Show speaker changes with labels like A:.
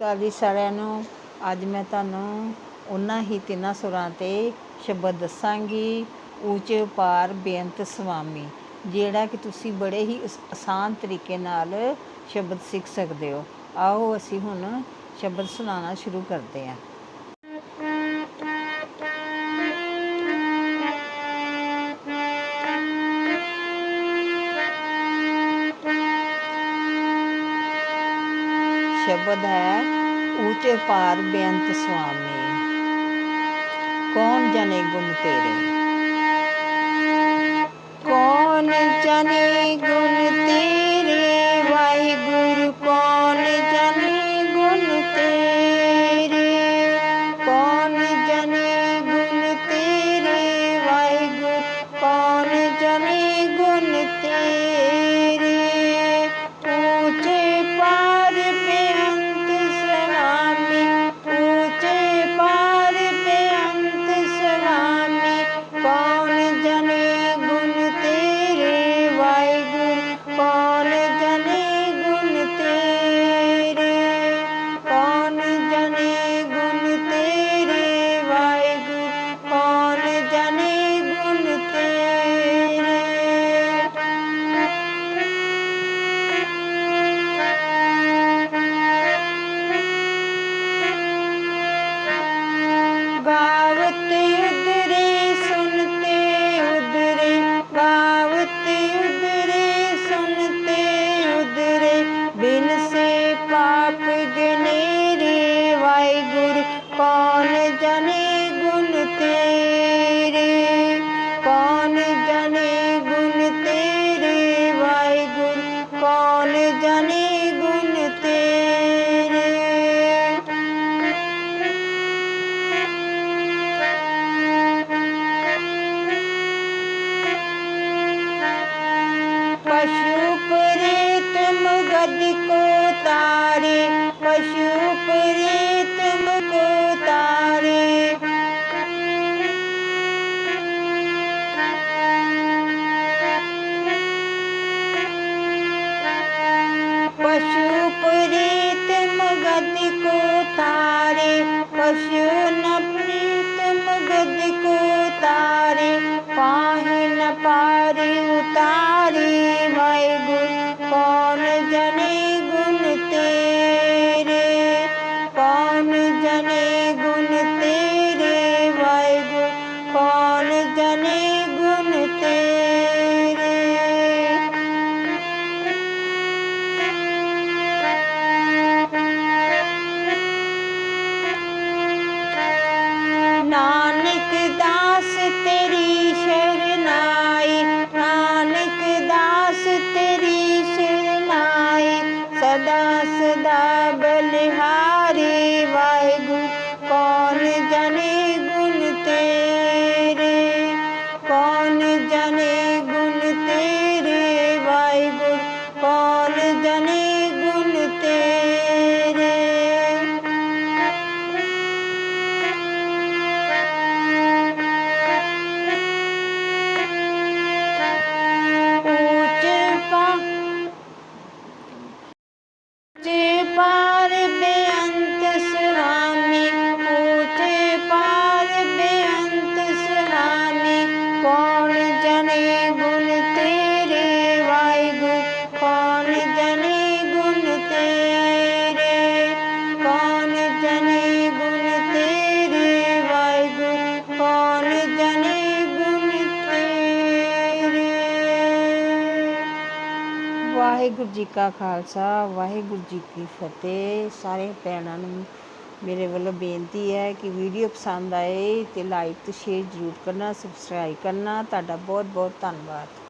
A: ਕਾਲ ਜੀ ਸਾਰਿਆਂ ਨੂੰ, ਅੱਜ ਮੈਂ ਤੁਹਾਨੂੰ ਉਹਨਾਂ ਹੀ ਤਿੰਨਾਂ ਸੁਰਾਂ ਤੇ ਸ਼ਬਦ ਦੱਸਾਂਗੀ। ਊਚ ਪਾਰ ਬੇਅੰਤ ਸੁਆਮੀ ਜਿਹੜਾ ਕਿ ਤੁਸੀਂ ਬੜੇ ਹੀ ਆਸ- ਆਸਾਨ ਤਰੀਕੇ ਨਾਲ ਸ਼ਬਦ ਸਿੱਖ ਸਕਦੇ ਹੋ। ਆਓ ਅਸੀਂ ਹੁਣ ਸ਼ਬਦ ਸੁਣਾਉਣਾ ਸ਼ੁਰੂ ਕਰਦੇ ਹਾਂ। शब्द है ऊचे पार बेअंत स्वामी। कौन जने गुण तेरे? कौन जने गुण तेरे? जने गुण तेरे कौन जने गुण तेरे वाहिगुरु कौन जने गुण तेरे पशु प्रेत मुगद को तारे Bye. ਵਾਹਿਗੁਰੂ ਜੀ ਕਾ ਖਾਲਸਾ, ਵਾਹਿਗੁਰੂ ਜੀ ਕੀ ਫਤਿਹ। ਸਾਰੇ ਭੈਣਾਂ ਨੂੰ ਮੇਰੇ ਵੱਲੋਂ ਬੇਨਤੀ ਹੈ ਕਿ ਵੀਡੀਓ ਪਸੰਦ ਆਏ ਤੇ ਲਾਈਕ ਤੇ ਸ਼ੇਅਰ ਜ਼ਰੂਰ ਕਰਨਾ, ਸਬਸਕ੍ਰਾਈਬ ਕਰਨਾ। ਤੁਹਾਡਾ ਬਹੁਤ ਬਹੁਤ ਧੰਨਵਾਦ।